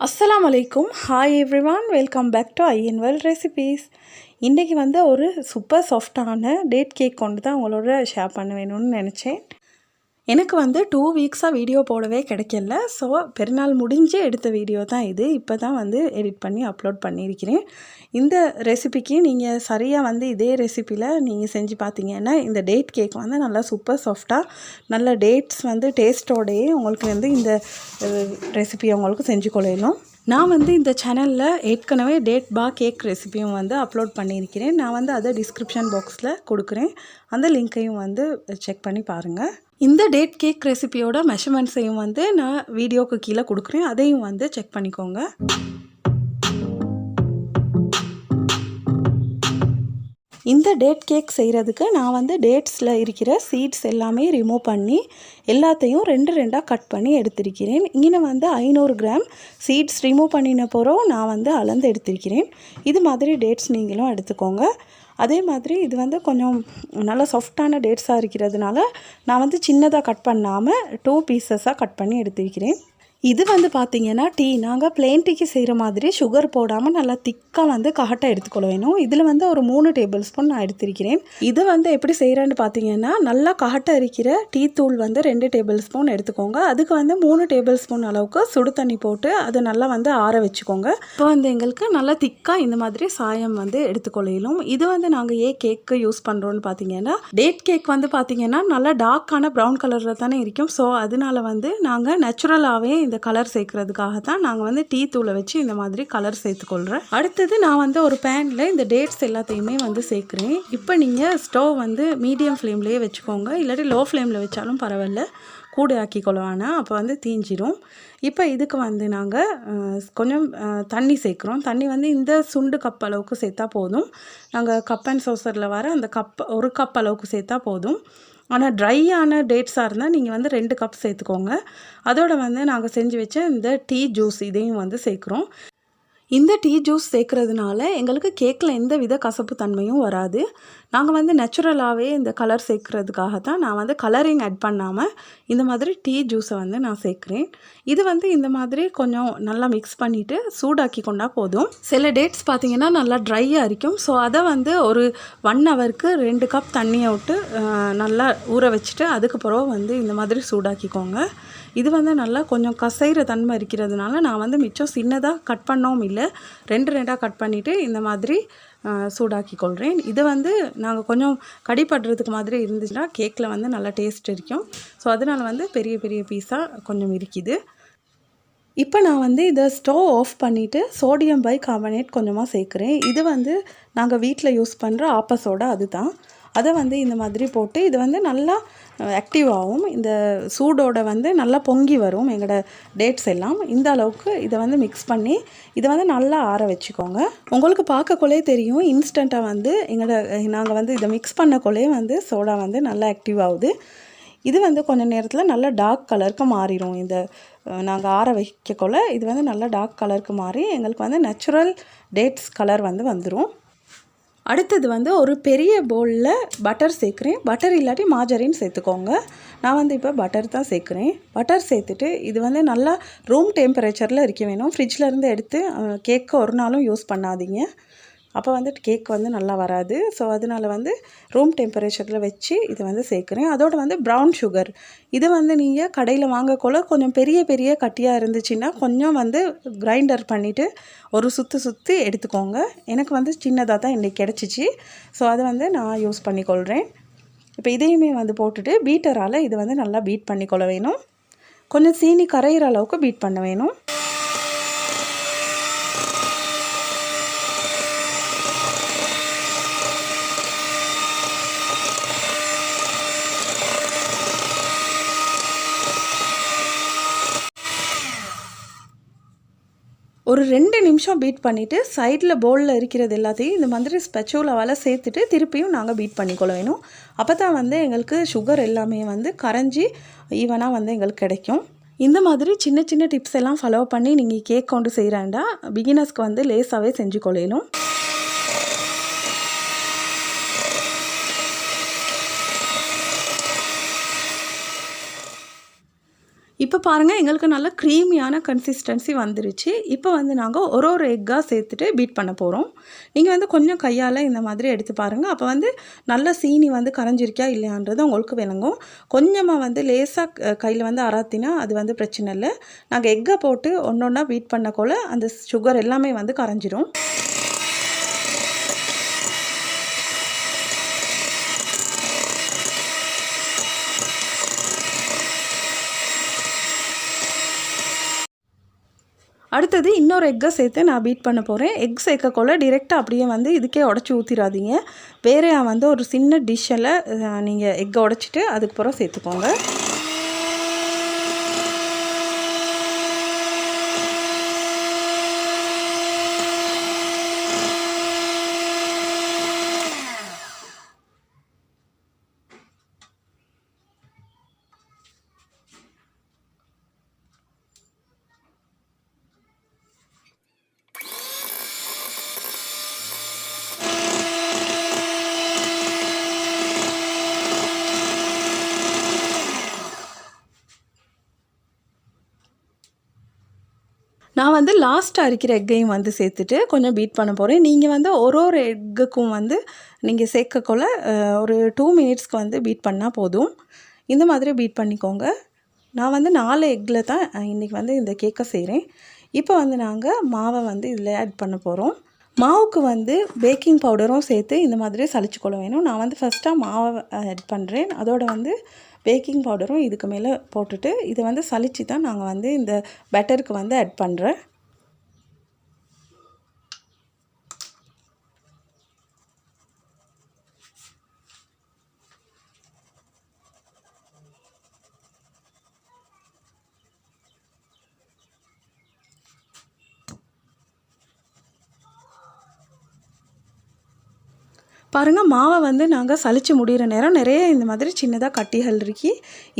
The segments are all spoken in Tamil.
அஸ்லாம் அலைக்கும் hi everyone welcome back to IN well recipes இன்றைக்கி வந்து ஒரு சூப்பர் சாஃப்டான டேட் கேக் கொண்டு தான் உங்களோட ஷேர் பண்ண வேணும்னு நினச்சேன். எனக்கு வந்து டூ வீக்ஸாக வீடியோ போடவே கிடைக்கல. ஸோ பெருநாள் முடிஞ்சு எடுத்த வீடியோ தான் இது. இப்போ தான் வந்து எடிட் பண்ணி அப்லோட் பண்ணியிருக்கிறேன். இந்த ரெசிபிக்கு நீங்கள் சரியாக வந்து இதே ரெசிப்பியில் நீங்கள் செஞ்சு பார்த்தீங்கன்னா இந்த டேட் கேக் வந்து நல்லா சூப்பர் சாஃப்டாக நல்ல டேட்ஸ் வந்து டேஸ்ட்டோடையே உங்களுக்கு வந்து இந்த ரெசிபி உங்களுக்கு செஞ்சு கொள்ளணும். நான் வந்து இந்த சேனலில் ஏற்கனவே டேட் பா கேக் ரெசிபியும் வந்து அப்லோட் பண்ணியிருக்கிறேன். நான் வந்து அதை டிஸ்கிரிப்ஷன் பாக்ஸில் கொடுக்குறேன். அந்த லிங்க்கையும் வந்து செக் பண்ணி பாருங்கள் இந்த டேட் கேக் ரெசிபியோட மெஷர்மெண்ட்ஸையும் வந்து நான் வீடியோக்கு கீழே கொடுக்குறேன். அதையும் வந்து செக் பண்ணிக்கோங்க. இந்த டேட் கேக் செய்கிறதுக்கு நான் வந்து டேட்ஸில் இருக்கிற சீட்ஸ் எல்லாமே ரிமூவ் பண்ணி எல்லாத்தையும் ரெண்டு ரெண்டாக கட் பண்ணி எடுத்திருக்கிறேன். இங்கே வந்து ஐநூறு கிராம் சீட்ஸ் ரிமூவ் பண்ணின பிறகு நான் வந்து அளந்து எடுத்திருக்கிறேன். இது மாதிரி டேட்ஸ் நீங்களும் எடுத்துக்கோங்க. அதே மாதிரி இது வந்து கொஞ்சம் நல்லா சாஃப்டான டேட்ஸாக இருக்கிறதுனால நான் வந்து சின்னதாக கட் பண்ணாமல் டூ பீசஸாக கட் பண்ணி எடுத்திருக்கிறேன். இது வந்து பார்த்திங்கன்னா டீ. நாங்கள் பிளெயின் டீக்கு செய்கிற மாதிரி சுகர் போடாமல் நல்லா திக்காக வந்து கஹட்டை எடுத்துக்கொள்ள வேணும். இதில் வந்து ஒரு மூணு டேபிள் ஸ்பூன் நான் எடுத்திருக்கிறேன். இது வந்து எப்படி செய்கிறேன்னு பார்த்தீங்கன்னா நல்லா கஹட்டை இருக்கிற டீ தூள் வந்து ரெண்டு டேபிள் ஸ்பூன் எடுத்துக்கோங்க. அதுக்கு வந்து மூணு டேபிள் ஸ்பூன் அளவுக்கு சுடு தண்ணி போட்டு அதை நல்லா வந்து ஆற வச்சுக்கோங்க. இப்போ வந்து எங்களுக்கு நல்லா திக்காக இந்த மாதிரி சாயம் வந்து எடுத்துக்கொள்ளையிலும் இது வந்து நாங்கள் ஏன் கேக்கு யூஸ் பண்ணுறோன்னு பார்த்தீங்கன்னா டேட் கேக் வந்து பார்த்தீங்கன்னா நல்லா டார்க்கான ப்ரௌன் கலரில் தானே இருக்கும். ஸோ அதனால வந்து நாங்கள் நேச்சுரலாகவே இந்த கலர் சேர்க்கறதுக்காக தான் நாங்கள் வந்து டீ தூளை வச்சு இந்த மாதிரி கலர் சேர்த்துக்கொள்கிறேன் அடுத்தது நான் வந்து ஒரு பேனில் இந்த டேட்ஸ் எல்லாத்தையுமே வந்து சேர்க்குறேன். இப்போ நீங்கள் ஸ்டவ் வந்து மீடியம் ஃப்ளேம்லேயே வச்சுக்கோங்க. இல்லாட்டி லோ ஃப்ளேமில் வச்சாலும் பரவாயில்ல. கூட ஆக்கி கொள்ளவானா அப்போ வந்து தீஞ்சிரும். இப்போ இதுக்கு வந்து நாங்கள் கொஞ்சம் தண்ணி சேர்க்குறோம். தண்ணி வந்து இந்த சுண்டு கப் அளவுக்கு சேர்த்தா போதும். நாங்கள் கப் அண்ட் சோசரில் வர அந்த கப் ஒரு கப் அளவுக்கு சேர்த்தா போதும். ஆனால் ட்ரையான டேட்ஸாக இருந்தால் நீங்கள் வந்து ரெண்டு கப் சேர்த்துக்கோங்க. அதோட வந்து நாங்கள் செஞ்சு வச்ச இந்த டீ ஜூஸ் இதையும் வந்து சேர்க்குறோம். இந்த டீ ஜூஸ் சேர்க்குறதுனால எங்களுக்கு கேக்கில் எந்த வித கசப்பு தன்மையும் வராது. நாங்கள் வந்து நேச்சுரலாகவே இந்த கலர் சேர்க்குறதுக்காக தான் நான் வந்து கலரிங் ஆட் பண்ணாமல் இந்த மாதிரி டீ ஜூஸை வந்து நான் சேர்க்குறேன். இது வந்து இந்த மாதிரி கொஞ்சம் நல்லா மிக்ஸ் பண்ணிவிட்டு சூடாக்கி கொண்டா போதும். சில டேட்ஸ் பார்த்தீங்கன்னா நல்லா ட்ரையாக இருக்கும் ஸோ அதை வந்து ஒரு ஒன் ஹவருக்கு ரெண்டு கப் தண்ணியை விட்டு நல்லா ஊற வச்சுட்டு அதுக்கு பிறகு வந்து இந்த மாதிரி சூடாக்கிக்கோங்க. இது வந்து நல்லா கொஞ்சம் கசைகிற தன்மை இருக்கிறதுனால நான் வந்து மிச்சம் சின்னதாக கட் பண்ணவும் இல்லை ரெண்டு ரெண்டாக கட் பண்ணிவிட்டு இந்த மாதிரி சூடாக்கி கொள்கிறேன் இது வந்து நாங்கள் கொஞ்சம் கடிப்படுறதுக்கு மாதிரி இருந்துச்சுன்னா கேக்கில் வந்து நல்லா டேஸ்ட் இருக்கும். ஸோ அதனால் வந்து பெரிய பெரிய பீஸாக கொஞ்சம் இருக்குது இப்போ நான் வந்து இதை ஸ்டவ் ஆஃப் பண்ணிவிட்டு சோடியம் பை கார்பனேட் கொஞ்சமாக சேர்க்குறேன். இது வந்து நாங்கள் வீட்டில் யூஸ் பண்ணுற ஆப்பஸோட அதுதான். அதை வந்து இந்த மாதிரி போட்டு இது வந்து நல்லா ஆக்டிவ் ஆகும் இந்த சூடோட வந்து நல்லா பொங்கி வரும் எங்களோட டேட்ஸ் எல்லாம். இந்த அளவுக்கு இதை வந்து மிக்ஸ் பண்ணி இதை வந்து நல்லா ஆற வச்சுக்கோங்க. உங்களுக்கு பார்க்கக்குள்ளே தெரியும். இன்ஸ்டண்ட்டாக வந்து எங்களோட நாங்கள் வந்து இதை மிக்ஸ் பண்ணக்குள்ளே வந்து சோடா வந்து நல்லா ஆக்டிவ் ஆகுது. இது வந்து கொஞ்ச நேரத்தில் நல்லா டார்க் கலருக்கு மாறிடும் இந்த நாங்கள் ஆற வைக்கக்குள்ள இது வந்து நல்லா டார்க் கலருக்கு மாறி எங்களுக்கு வந்து நேச்சுரல் டேட்ஸ் கலர் வந்து வந்துடும் அடுத்தது வந்து ஒரு பெரிய பவுலில் பட்டர் சேர்க்குறேன். பட்டர் இல்லாட்டி மாஜரின் சேர்த்துக்கோங்க. நான் வந்து இப்போ பட்டர் தான் சேர்க்குறேன். பட்டர் சேர்த்துட்டு இது வந்து நல்லா ரூம் டெம்பரேச்சரில் இருக்க வேணும். ஃப்ரிட்ஜில் இருந்து எடுத்து கேக்கு ஒரு நாளும் யூஸ் பண்ணாதீங்க. அப்போ வந்து கேக் வந்து நல்லா வராது. ஸோ அதனால் வந்து ரூம் டெம்பரேச்சரில் வச்சு இதை வந்து சேர்க்குறேன். அதோட வந்து ப்ரௌன் சுகர் இது வந்து நீங்கள் கடையில் வாங்கக்குள்ள கொஞ்சம் பெரிய பெரிய கட்டியாக இருந்துச்சுன்னா கொஞ்சம் வந்து கிரைண்டர் பண்ணிவிட்டு ஒரு சுற்று சுற்றி எடுத்துக்கோங்க. எனக்கு வந்து சின்னதாக தான் இன்றைக்கி கிடச்சிச்சு. ஸோ அதை வந்து நான் யூஸ் பண்ணிக்கொள்கிறேன் இப்போ இதையுமே வந்து போட்டுட்டு பீட்டரால் இதை வந்து நல்லா பீட் பண்ணிக்கொள்ள வேணும். கொஞ்சம் சீனி கரையிற அளவுக்கு பீட் பண்ண வேணும். ஒரு ரெண்டு நிமிஷம் பீட் பண்ணிவிட்டு சைடில் பவுலில் இருக்கிறது எல்லாத்தையும் இந்த மாதிரி ஸ்பெச்சோலாவால் சேர்த்துட்டு திருப்பியும் நாங்கள் பீட் பண்ணிக்கொள்ள வேணும். அப்போ தான் வந்து எங்களுக்கு சுகர் எல்லாமே வந்து கரைஞ்சி ஈவனாக வந்து எங்களுக்கு கிடைக்கும். இந்த மாதிரி சின்ன சின்ன டிப்ஸ் எல்லாம் ஃபாலோ பண்ணி நீங்கள் கேக் கொண்டு செய்கிறாண்டா பிகினர்ஸ்க்கு வந்து லேஸாகவே செஞ்சு கொள்ளையிலும் இப்போ பாருங்கள் எங்களுக்கு நல்ல க்ரீமியான கன்சிஸ்டன்சி வந்துருச்சு. இப்போ வந்து நாங்கள் ஒரு ஒரு எக்காக சேர்த்துட்டு பீட் பண்ண போகிறோம் நீங்கள் வந்து கொஞ்சம் கையால் இந்த மாதிரி எடுத்து பாருங்கள் அப்போ வந்து நல்ல சீனி வந்து கரைஞ்சிருக்கியா இல்லையான்றது உங்களுக்கு விளங்கும். கொஞ்சமாக வந்து லேசாக கையில் வந்து அராத்தினா அது வந்து பிரச்சனை இல்லை. நாங்கள் எக்கை போட்டு ஒன்று ஒன்றா பீட் பண்ணக்கோல அந்த சுகர் எல்லாமே வந்து கரைஞ்சிரும். அடுத்தது இன்னொரு எக்கை சேர்த்து நான் பீட் பண்ண போகிறேன் எக் சேர்க்கக்குள்ள டிரெக்டாக அப்படியே வந்து இதுக்கே உடச்சி ஊற்றிடாதீங்க வேறே வந்து ஒரு சின்ன டிஷ்ஷில் நீங்கள் எக்கை உடச்சிட்டு அதுக்கப்புறம் சேர்த்துக்கோங்க நான் வந்து லாஸ்ட்டாக அரிக்கிற எக்கையும் வந்து சேர்த்துட்டு கொஞ்சம் பீட் பண்ண போகிறேன் நீங்கள் வந்து ஒரு ஒரு எக்குக்கும் வந்து நீங்கள் சேர்க்கக்குள்ள ஒரு டூ மினிட்ஸ்க்கு வந்து பீட் பண்ணால் போதும். இந்த மாதிரி பீட் பண்ணிக்கோங்க. நான் வந்து நாலு எக்கில் தான் இன்றைக்கி வந்து இந்த கேக்கை செய்கிறேன் இப்போ வந்து நாங்கள் மாவை வந்து இதில் ஆட் பண்ண போகிறோம் மாவுக்கு வந்து பேக்கிங் பவுடரும் சேர்த்து இந்த மாதிரி சளிச்சுக்கொள்ள வேணும். நான் வந்து ஃபஸ்ட்டாக மாவை ஆட் பண்ணுறேன் அதோட வந்து பேக்கிங் பவுடரும் இதுக்கு மேலே போட்டுட்டு இதை வந்து சளிச்சு தான் நாங்கள் வந்து இந்த பெட்டருக்கு வந்து ஆட் பண்ணுறேன் பாருங்கள் மாவை வந்து நாங்கள் சளிச்சு முடிகிற நேரம் நிறைய இந்த மாதிரி சின்னதாக கட்டிகள் இருக்கி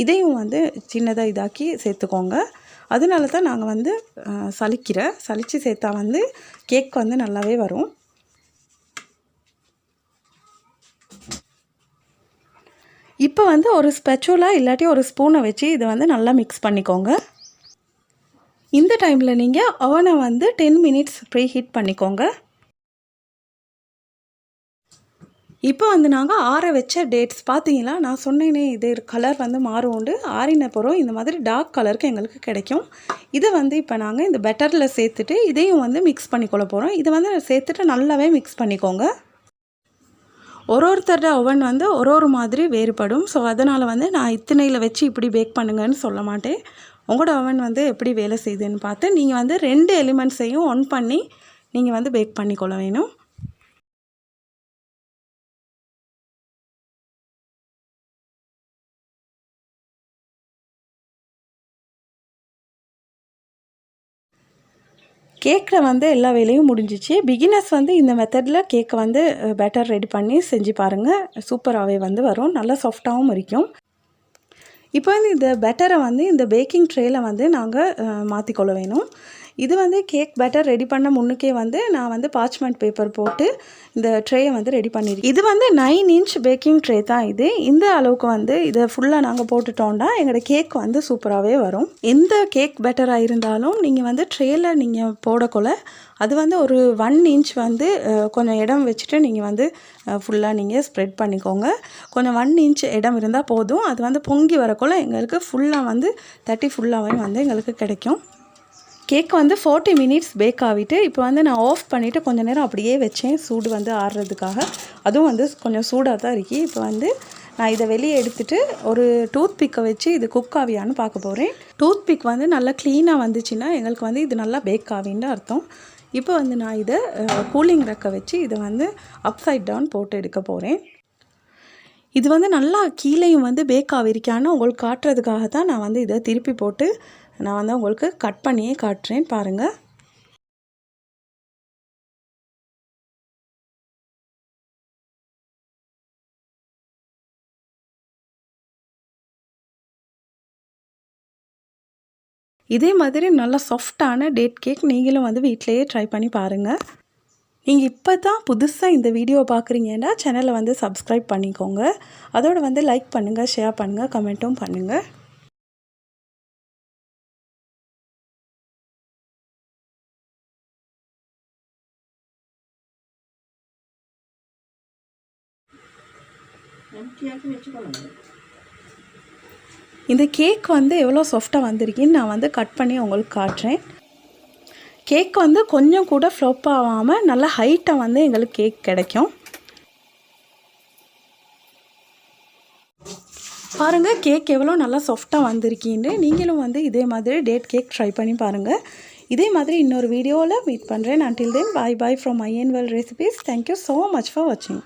இதையும் வந்து சின்னதாக இதாக்கி சேர்த்துக்கோங்க. அதனால தான் நாங்கள் வந்து சலிக்கிறேன் சலித்து சேர்த்தா வந்து கேக் வந்து நல்லாவே வரும். இப்போ வந்து ஒரு ஸ்பெச்சுலா இல்லாட்டி ஒரு ஸ்பூனை வச்சு இதை வந்து நல்லா மிக்ஸ் பண்ணிக்கோங்க. இந்த டைமில் நீங்கள் அவனை வந்து டென் மினிட்ஸ் ப்ரீ ஹீட் பண்ணிக்கோங்க. இப்போ வந்து நாங்கள் ஆற வச்ச டேட்ஸ் பார்த்தீங்களா நான் சொன்னேனே இது கலர் வந்து மாறும் உண்டு. ஆறின பிறகு இந்த மாதிரி டார்க் கலருக்கு எங்களுக்கு கிடைக்கும். இதை வந்து இப்போ நாங்கள் இந்த பெட்டரில் சேர்த்துட்டு இதையும் வந்து மிக்ஸ் பண்ணிக்கொள்ள போகிறோம் இதை வந்து சேர்த்துட்டு நல்லாவே மிக்ஸ் பண்ணிக்கோங்க. ஒரு ஒருத்தரோட ஓவன் வந்து ஒரு ஒரு மாதிரி வேறுபடும். ஸோ அதனால் வந்து நான் இத்தனையில் வச்சு இப்படி பேக் பண்ணுங்கன்னு சொல்ல மாட்டேன். உங்களோட ஓவன் வந்து எப்படி வேலை செய்யுதுன்னு பார்த்து நீங்கள் வந்து ரெண்டு எலிமெண்ட்ஸையும் ஒன் பண்ணி நீங்கள் வந்து பேக் பண்ணிக்கொள்ள வேணும். கேக்கில் வந்து எல்லா வேலையும் முடிஞ்சிச்சு. பிகினர்ஸ் வந்து இந்த மெத்தடில் கேக்கை வந்து பேட்டர் ரெடி பண்ணி செஞ்சு பாருங்கள் சூப்பராகவே வந்து வரும். நல்லா சாஃப்டாகவும் இருக்கும் இப்போ வந்து இந்த பெட்டரை வந்து இந்த பேக்கிங் ட்ரேயில் வந்து நாங்கள் மாற்றிக்கொள்ள வேணும். இது வந்து கேக் பேட்டர் ரெடி பண்ண முன்னுக்கே வந்து நான் வந்து பார்ச்மெண்ட் பேப்பர் போட்டு இந்த ட்ரேயை வந்து ரெடி பண்ணியிருக்கேன் இது வந்து நைன் இன்ச் பேக்கிங் ட்ரே தான் இது. இந்த அளவுக்கு வந்து இதை ஃபுல்லாக நாங்கள் போட்டுட்டோம்னா எங்களோட கேக் வந்து சூப்பராகவே வரும். எந்த கேக் பெட்டராக இருந்தாலும் நீங்கள் வந்து ட்ரேயில் நீங்கள் போடக்குள்ள அது வந்து ஒரு ஒன் இன்ச் வந்து கொஞ்சம் இடம் வச்சுட்டு நீங்கள் வந்து ஃபுல்லாக நீங்கள் ஸ்ப்ரெட் பண்ணிக்கோங்க. கொஞ்சம் ஒன் இன்ச் இடம் இருந்தால் போதும். அது வந்து பொங்கி வரக்குள்ள எங்களுக்கு ஃபுல்லாக வந்து தட்டி ஃபுல்லாகவே வந்து எங்களுக்கு கிடைக்கும். கேக் வந்து ஃபார்ட்டி மினிட்ஸ் பேக் ஆகிட்டு இப்போ வந்து நான் ஆஃப் பண்ணிவிட்டு கொஞ்சம் நேரம் அப்படியே வச்சேன். சூடு வந்து ஆடுறதுக்காக அதுவும் வந்து கொஞ்சம் சூடாக தான் இருக்கு. இப்போ வந்து நான் இதை வெளியே எடுத்துகிட்டு ஒரு டூத் பிக்கை வச்சு இது குக் ஆவியான்னு பார்க்க போகிறேன் டூத் பிக் வந்து நல்லா க்ளீனாக வந்துச்சுன்னா எங்களுக்கு வந்து இது நல்லா பேக் ஆவின்னு அர்த்தம். இப்போ வந்து நான் இதை கூலிங் ரெக்கை வச்சு இதை வந்து அப்சைட் டவுன் போட்டு எடுக்க போகிறேன் இது வந்து நல்லா கீழேயும் வந்து பேக் ஆகிருக்கான்னு உங்களுக்கு காட்டுறதுக்காக தான் நான் வந்து இதை திருப்பி போட்டு நான் வந்து உங்களுக்கு கட் பண்ணியே காட்டுறேன் பாருங்கள் இதே மாதிரி நல்லா சாஃப்டான டேட் கேக் நீங்களும் வந்து வீட்டிலையே ட்ரை பண்ணி பாருங்கள் நீங்கள் இப்போ தான் புதுசாக இந்த வீடியோ பார்க்குறீங்கன்னா சேனலை வந்து சப்ஸ்கிரைப் பண்ணிக்கோங்க. அதோடு வந்து லைக் பண்ணுங்கள் ஷேர் பண்ணுங்கள் கமெண்ட்டும் பண்ணுங்கள் வச்சுக்கணும் இந்த கேக் வந்து எவ்வளோ சாஃப்டாக வந்திருக்குன்னு நான் வந்து கட் பண்ணி உங்களுக்கு காட்டுறேன். கேக் வந்து கொஞ்சம் கூட ஃப்ளோப் ஆகாமல் நல்ல ஹைட்டாக வந்து எங்களுக்கு கேக் கிடைக்கும். பாருங்கள் கேக் எவ்வளோ நல்லா சாஃப்டாக வந்திருக்கீன்னு நீங்களும் வந்து இதே மாதிரி டேட் கேக் ட்ரை பண்ணி பாருங்கள் இதே மாதிரி இன்னொரு வீடியோவில் மீட் பண்ணுறேன் until then bye bye from IN well recipes thank you so much for வாட்சிங்